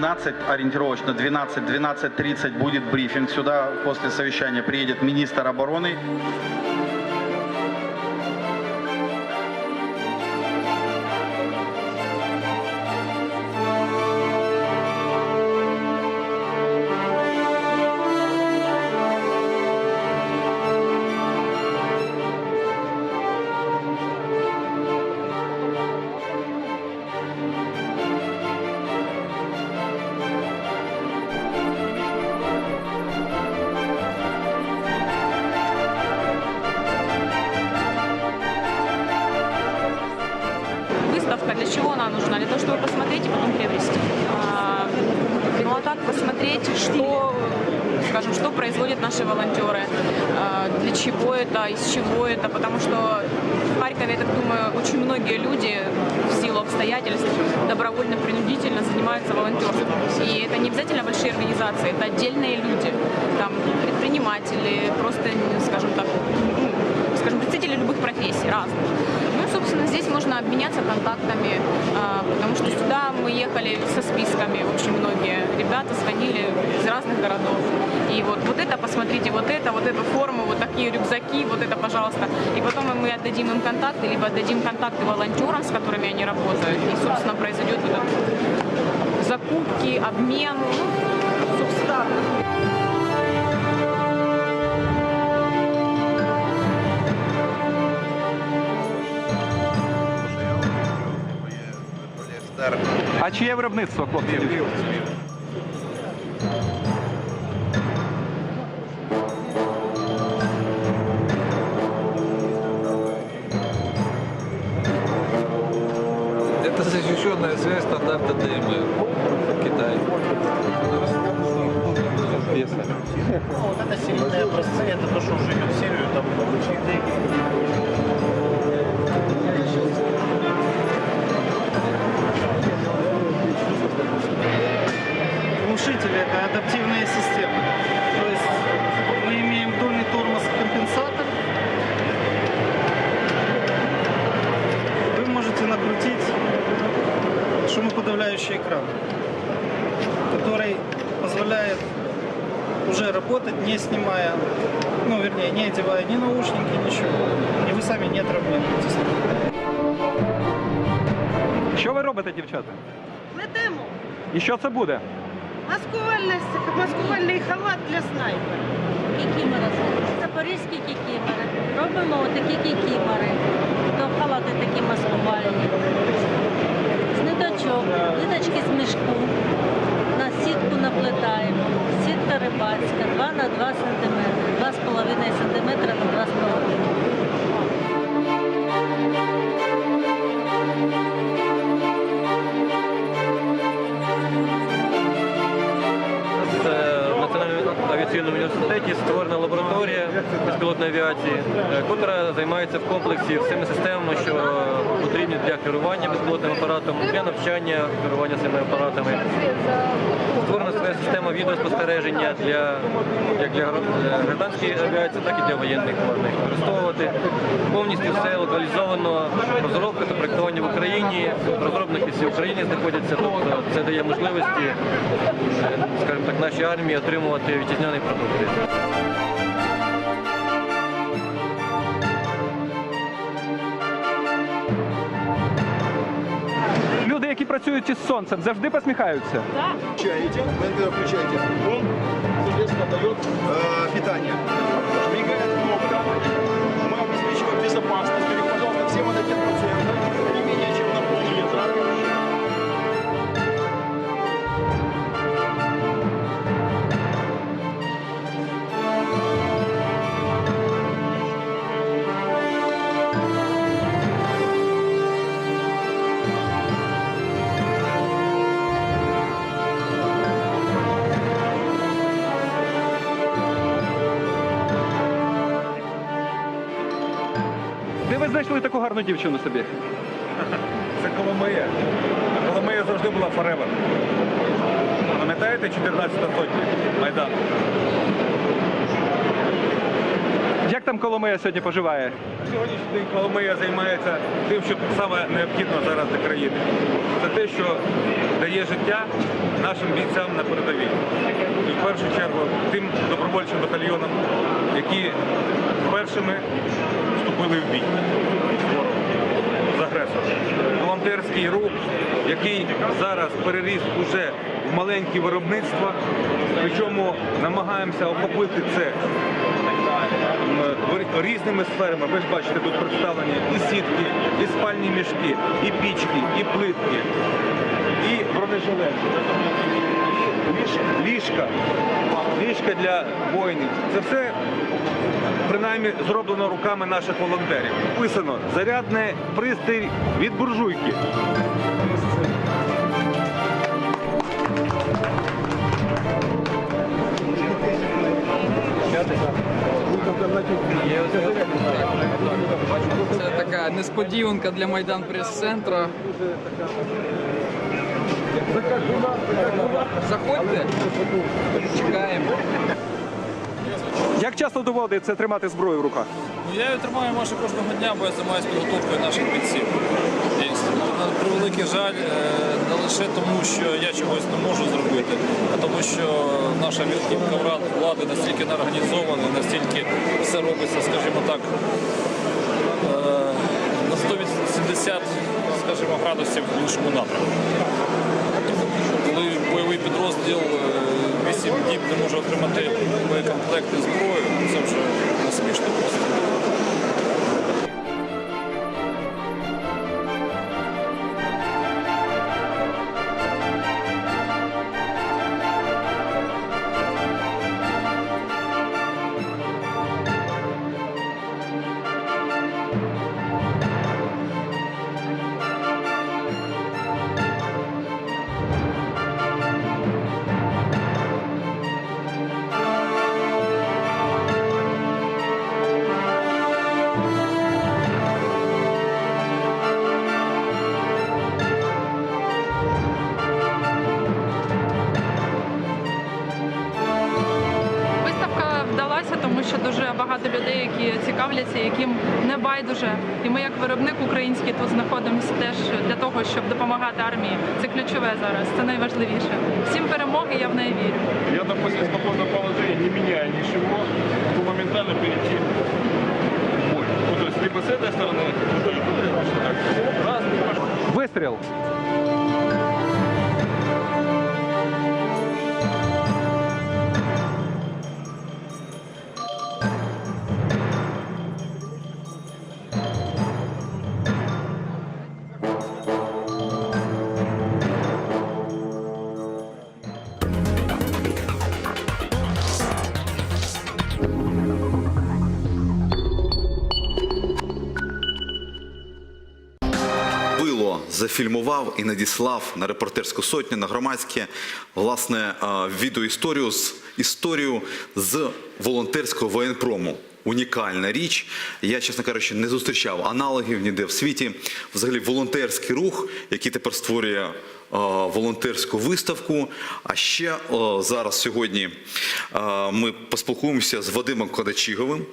12, ориентировочно 12-12.30 будет брифинг. Сюда после совещания приедет министр обороны. Занимаются волонтерством. И это не обязательно большие организации, это отдельные люди, там предприниматели, просто, скажем так, ну, скажем, представители любых профессий, разных. Ну, и, собственно, здесь можно обменяться контактами, а, потому что сюда мы ехали со списками, очень многие ребята сходили из разных городов. И вот, вот это, посмотрите, вот это, вот эту форму, вот такие рюкзаки, вот это, пожалуйста. И потом мы отдадим им контакты, либо отдадим контакты волонтерам, с которыми они работают. И, собственно, произойдет вот этот закупки, обмен, ну, собственно, А чиє виробництво, хлопці? Это работать, не снимая, ну, вернее, не одевая ни наушники, ничего. И вы сами не травмируетесь. Що ви робите, дівчата? Плетемо І що це буде? маскувальний, маскувальний халат для снайпера. Кікімери. Запорізькі кікімери. Робимо отакі кікімери. То халати такі маскувальні. З ниточок, ниточки з мішку. На сітку наплетаємо. Сітка рибацька 2 на 2 см. 2,5 см на 2,5 Це в Національному авіаційному університеті створена лабораторія безпілотної авіації, е, котра займається в комплексі всіми системами, що потрібні для керування безпілотним апаратом, для навчання керування цими апаратами. Своя система відеоспостереження для як для гражданської авіації, так і для воєнних можна їх використовувати. Повністю все локалізовано, розробка та проєктування в Україні, розробники всі в Україні знаходяться, тобто це дає можливості скажімо так, нашій армії отримувати вітчизняні продукти. Працюють із сонцем, завжди посміхаються. включаете, вы включаете, он, соответственно, дает э, питание. Знайшли таку гарну дівчину собі? Це Коломия. Коломия завжди була forever. Пам'ятаєте 14 сотні Майдану? Як там Коломия сьогодні поживає? Сьогоднішній день Коломия займається тим, що саме необхідно зараз для країни. Це те, що дає життя нашим бійцям на передовій. І в першу чергу тим добровольчим батальйонам, які першими вступили в бій з агресором. Волонтерський рух, який зараз переріс уже в маленькі виробництва, причому намагаємося охопити це різними сферами. Ви ж бачите, тут представлені і сітки, і спальні мішки, і пічки, і плитки, і бронежилети, ліжка, ліжка для воїнів. Це все принаймні зроблено руками наших волонтерів. Писано зарядний пристрій від буржуйки. Це така несподіванка для Майдан прес-центру. Заходьте, чекаємо. Як часто доводиться тримати зброю в руках? Ну, я її тримаю майже кожного дня, бо я займаюся підготовкою наших бійців. Дійсно. На превеликий жаль, е, не лише тому, що я чогось не можу зробити, а тому, що наша верхівка вра- влади настільки неорганізована, настільки все робиться, скажімо так, е, на 180 скажімо, градусів в іншому напрямку. Коли бойовий підрозділ 8 діб може отримати боєкомплект і зброю, це вже дуже багато людей, які цікавляться, яким не байдуже. І ми, як виробник український, тут знаходимося теж для того, щоб допомагати армії. Це ключове зараз, це найважливіше. Всім перемоги, я в неї вірю. Я, допустим, спокойного положения, не меняя ничего, могу моментально перейти в бой. Ну, то есть, либо с этой стороны, либо точно так. Раз. Вистріл. Зафільмував і надіслав на репортерську сотню на громадське власне е, відеоісторію з історію з волонтерського воєнпрому. Унікальна річ. Я, чесно кажучи, не зустрічав аналогів ніде в світі. Взагалі, волонтерський рух, який тепер створює волонтерську виставку. А ще е, зараз сьогодні е, ми поспілкуємося з Вадимом Кодачіговим,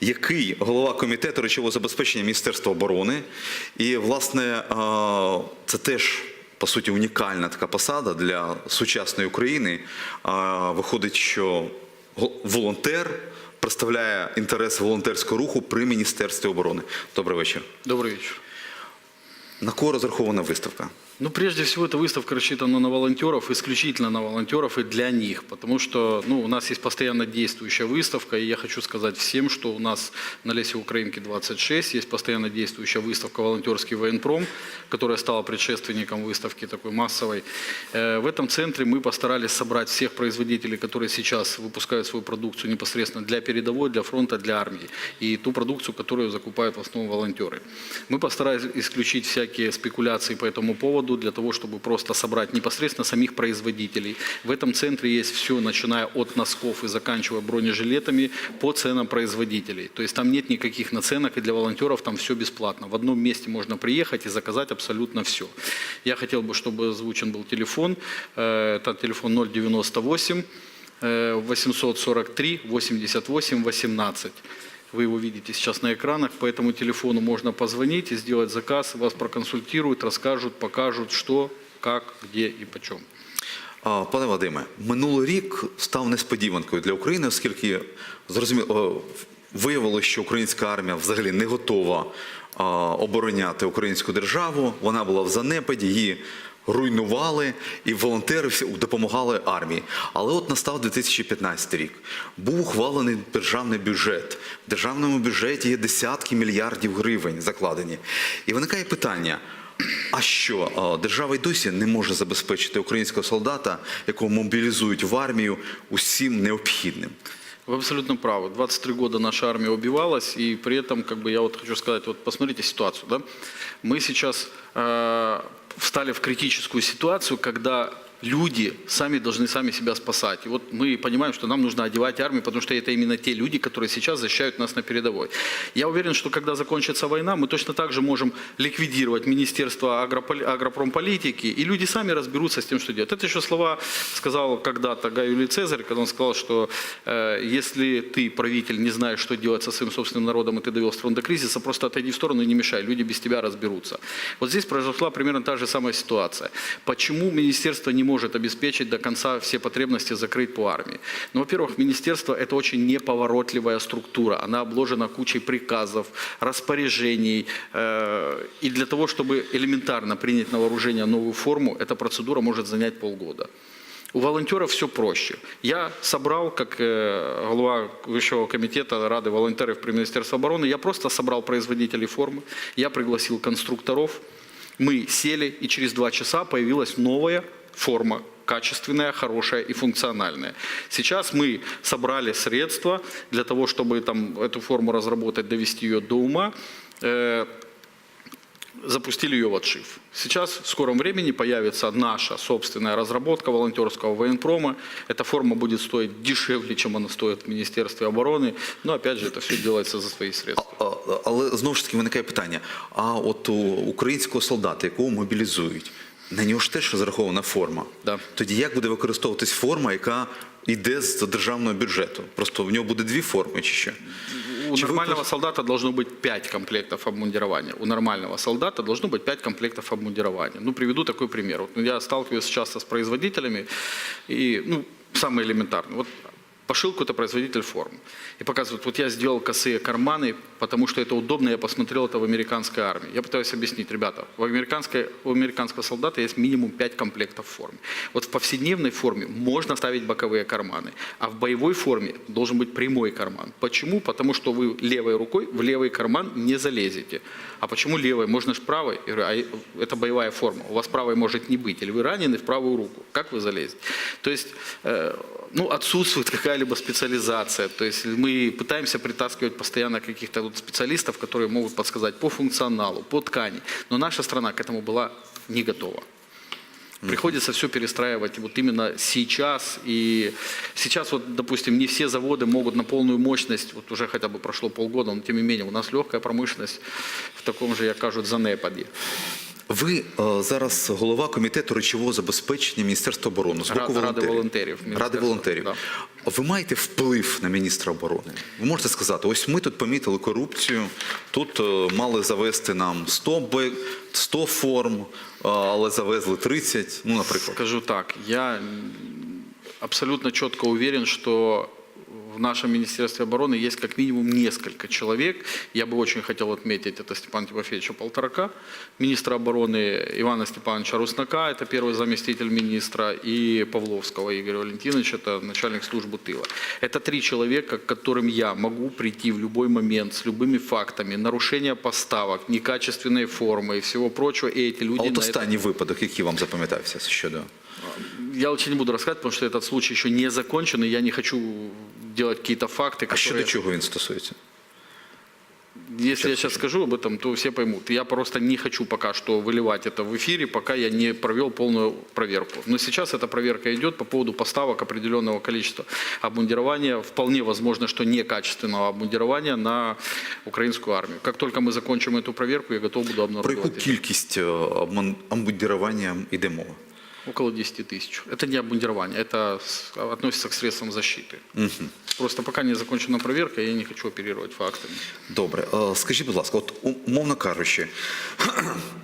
який голова комітету речового забезпечення Міністерства оборони. І, власне, е, це теж. По суті, унікальна така посада для сучасної України. Виходить, що волонтер представляє інтерес волонтерського руху при Міністерстві оборони. Добрий вечір. Добрый вечер. На кого розрахована виставка? Ну, прежде всего, эта выставка рассчитана на волонтеров, исключительно на волонтеров и для них, потому что ну, у нас есть постоянно действующая выставка, и я хочу сказать всем, что у нас на Лесе Украинки 26 есть постоянно действующая выставка «Волонтерский военпром», которая стала предшественником выставки такой массовой. Э, В этом центре мы постарались собрать всех производителей, которые сейчас выпускают свою продукцию непосредственно для передовой, для фронта, для армии, и ту продукцию, которую закупают в основном волонтеры. Мы постарались исключить всякие спекуляции по этому поводу, для того, чтобы просто собрать непосредственно самих производителей. В этом центре есть все, начиная от носков и заканчивая бронежилетами, по ценам производителей. То есть там нет никаких наценок, и для волонтеров там все бесплатно. В одном месте можно приехать и заказать абсолютно все. Я хотел бы, чтобы озвучен был телефон. Э, Это телефон 098 э, 843 88 18. Вы его видите сейчас на экранах, по этому телефону можно позвонить и сделать заказ, вас проконсультируют, расскажут, покажут, что, как, где и почем. А, Пане Вадиме, минулий рік став несподіванкою для України, оскільки зрозуміло, виявилося, що українська армія взагалі не готова а, обороняти українську державу. Вона була в занепаді, її руйнували, і волонтери допомагали армії. Але от настав 2015 рік. Був ухвалений державний бюджет. В державному бюджеті є десятки мільярдів гривень закладені. І виникає питання. А що держава й досі не може забезпечити українського солдата, якого мобілізують в армію усім необхідним? Вы абсолютно правы. 23 года наша армия убивалась, и при этом, как бы я вот хочу сказать, вот посмотрите ситуацию, да? Мы сейчас э, встали в критическую ситуацию, когда люди сами должны сами себя спасать. И вот мы понимаем, что нам нужно одевать армию, потому что это именно те люди, которые сейчас защищают нас на передовой. Я уверен, что когда закончится война, мы точно так же можем ликвидировать Министерство агропромполитики, и люди сами разберутся с тем, что делать. Это еще слова сказал когда-то Гай Юлий Цезарь, когда он сказал, что э, если ты, правитель, не знаешь, что делать со своим собственным народом, и ты довел страну до кризиса, просто отойди в сторону и не мешай, люди без тебя разберутся. Вот здесь произошла примерно та же самая ситуация. Почему министерство не может обеспечить до конца все потребности закрыть по армии? Ну, во-первых, министерство – это очень неповоротливая структура. Она обложена кучей приказов, распоряжений. э, И для того, чтобы элементарно принять на вооружение новую форму, эта процедура может занять полгода. У волонтеров все проще. Я собрал, как э, глава Высшего комитета Рады волонтеров при Министерстве обороны, я просто собрал производителей формы, я пригласил конструкторов, мы сели, и через два часа появилась новая форма, качественная, хорошая и функциональная. Сейчас мы собрали средства для того, чтобы там, эту форму разработать, довести ее до ума. Э, запустили ее в отшив. Сейчас в скором времени появится наша собственная разработка волонтерского военпрома. Эта форма будет стоить дешевле, чем она стоит в Министерстве обороны. Но опять же, это все делается за свои средства. А, а, Але знову ж таки виникає питання: а от у українського солдата, якого мобілізують, на нього ж теж розрахована форма. Да. Тоді як буде використовуватись форма, яка йде з державного бюджету? Просто в нього буде дві форми чи що? У Чи ви нормального просто- солдата должно быть 5 комплектов обмундирования. У нормального солдата должно быть 5 комплектов обмундирования. Ну, приведу такой пример. Вот, ну, я сталкиваюсь часто с производителями, и, ну, самый элементарный. Вот пошил какой-то производитель форм. И показывают, вот я сделал косые карманы, потому что это удобно, я посмотрел это в американской армии. Я пытаюсь объяснить, ребята, в американской, у американского солдата есть минимум 5 комплектов формы. Вот в повседневной форме можно ставить боковые карманы, а в боевой форме должен быть прямой карман. Почему? Потому что вы левой рукой в левый карман не залезете. А почему левой? Можно же правой. А это боевая форма. У вас правой может не быть. Или вы ранены в правую руку. Как вы залезете? То есть э, ну, отсутствует какая-либо специализация. То есть мы пытаемся притаскивать постоянно каких-то вот специалистов, которые могут подсказать по функционалу, по ткани. Но наша страна к этому была не готова. Приходится все перестраивать вот именно сейчас. И сейчас, вот, допустим, не все заводы могут на полную мощность, вот уже хотя бы прошло полгода, но тем не менее у нас легкая промышленность в таком же, як кажуть, занепаді. Ви е, зараз голова комітету речового забезпечення Міністерства оборони з боку Ради волонтерів. волонтерів Ради волонтерів. да. Ви маєте вплив на міністра оборони. Ви можете сказати, ось ми тут помітили корупцію, тут е, мали завести нам 100, бе- 100 форм, е, але завезли 30, ну, наприклад. Скажу так, я абсолютно четко уверен, что в нашем Министерстве обороны есть как минимум несколько человек. Я бы очень хотел отметить, это Степан Тимофеевича Полторака, министра обороны Ивана Степановича Руснака, это первый заместитель министра, и Павловского Игоря Валентиновича, это начальник службы тыла. Это три человека, к которым я могу прийти в любой момент с любыми фактами, нарушения поставок, некачественной формы и всего прочего, и эти люди А от на это останній випадок, який вам запам'ятався щодо я лучше не буду рассказывать, потому что этот случай еще не закончен, и я не хочу делать какие-то факты, а щодо которые... чого він стосується? Если я сейчас скажу об этом, то все поймут. Я просто не хочу пока что выливать это в эфире, пока я не провел полную проверку. Но сейчас эта проверка идет по поводу поставок определенного количества обмундирования. Вполне возможно, что некачественного обмундирования на украинскую армию. Как только мы закончим эту проверку, я готов буду Про яку обнародовать. эти кількість е, обман- обмундирування йде мова? Около 10 тысяч. Это не обмундирование, это с- относится к средствам защиты. Просто пока не закончена проверка, я не хочу оперировать фактами. Добре, Е, скажіть, будь ласка, от умовно кажучи,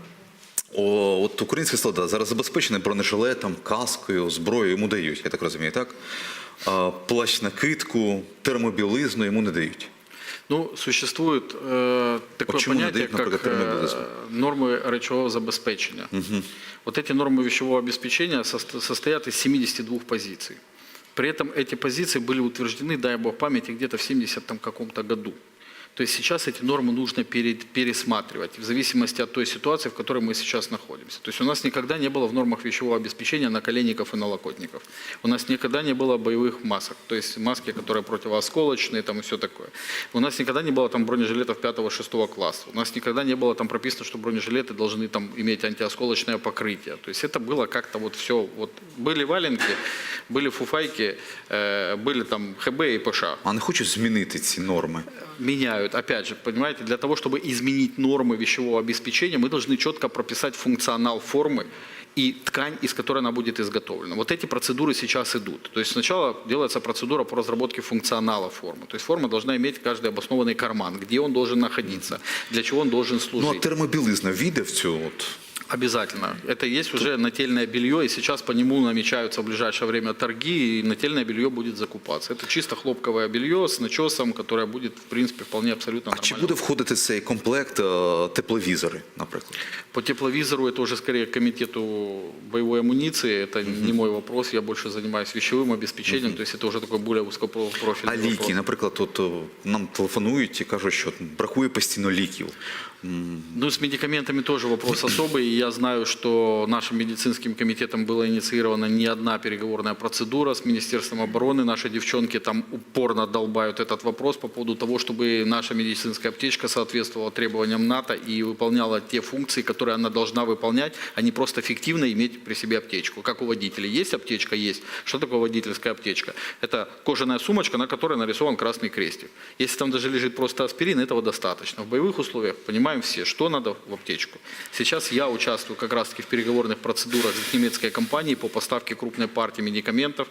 о, от український солдат зараз забезпечений бронежилетом, каскою, зброєю йому дають, я так розумію, так? А плащ накидку, термобілизну йому не дають. Ну, существует э, такое Почему не понятие, дают, например, как термобилизм? э, нормы речевого забеспечения. Вот эти нормы вещевого обеспечения состо- состоят из 72 позиций. При этом эти позиции были утверждены, дай бог памяти, где-то в 70 там каком-то году. То есть сейчас эти нормы нужно пере- пересматривать в зависимости от той ситуации, в которой мы сейчас находимся. То есть у нас никогда не было в нормах вещевого обеспечения наколенников и налокотников. У нас никогда не было боевых масок, то есть маски, которые противоосколочные там и все такое. У нас никогда не было там бронежилетов 5-6 класса. У нас никогда не было там прописано, что бронежилеты должны там иметь антиосколочное покрытие. То есть это было как-то вот все. Вот были валенки, были фуфайки, э, были там ХБ и ПШ А не хочуть змінити ці норми. меняют. Опять же, понимаете, для того, чтобы изменить нормы вещевого обеспечения, мы должны четко прописать функционал формы и ткань, из которой она будет изготовлена. Вот эти процедуры сейчас идут. То есть сначала делается процедура по разработке функционала формы. То есть форма должна иметь каждый обоснованный карман, где он должен находиться, для чего он должен служить. Ну а термобілизна війде в цю от. Обязательно. Это есть уже нательное белье, и сейчас по нему намечаются в ближайшее время торги, и нательное белье будет закупаться. Это чисто хлопковое белье с начесом, которое будет, в принципе, вполне абсолютно А чи нормально. буде входити в цей комплект е, тепловізори, наприклад? По тепловизору это уже скорее к комитету боевой амуниции. Это не мой вопрос. Я больше занимаюсь вещевым обеспечением. То есть это уже такой более узкопрофильный А ліки, вопрос. наприклад, от е, нам телефонують і кажуть, що бракує постійно ліків. Ну, с медикаментами тоже вопрос особый. Я знаю, что нашим медицинским комитетом была инициирована не одна переговорная процедура с Министерством обороны. Наши девчонки там упорно долбают этот вопрос по поводу того, чтобы наша медицинская аптечка соответствовала требованиям НАТО и выполняла те функции, которые она должна выполнять, а не просто фиктивно иметь при себе аптечку. Как у водителей. Есть аптечка? Есть. Что такое водительская аптечка? Это кожаная сумочка, на которой нарисован красный крестик. Если там даже лежит просто аспирин, этого достаточно. В боевых условиях понимаем все, что надо в аптечку. Сейчас я участвую как раз-таки в переговорных процедурах с немецкой компанией по поставке крупной партии медикаментов.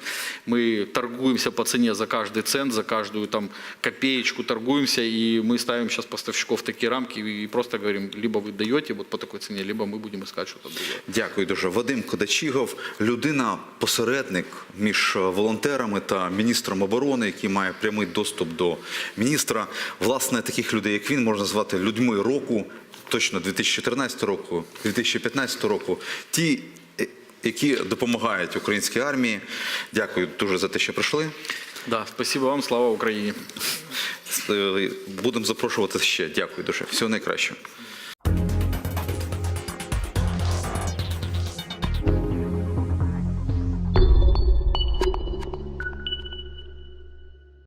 Мы торгуемся по цене за каждый цент, за каждую там копеечку торгуемся, и мы ставим сейчас поставщиков в такие рамки и просто говорим, либо вы даете вот по такой цене, либо мы будем искать что-то другое. Дякую дуже. Вадим Кодачігов, людина, посередник між е, волонтерами та міністром оборони, який має прямий доступ до міністра. Власне, таких людей, як він, можна звати людьми року, точно 2014 року, 2015 року. Ті, е, які допомагають українській армії. Дякую дуже за те, що прийшли. Да, спасибо вам, слава Украине. Е, Будемо запрошувати ще. Дякую дуже. Всього найкращого.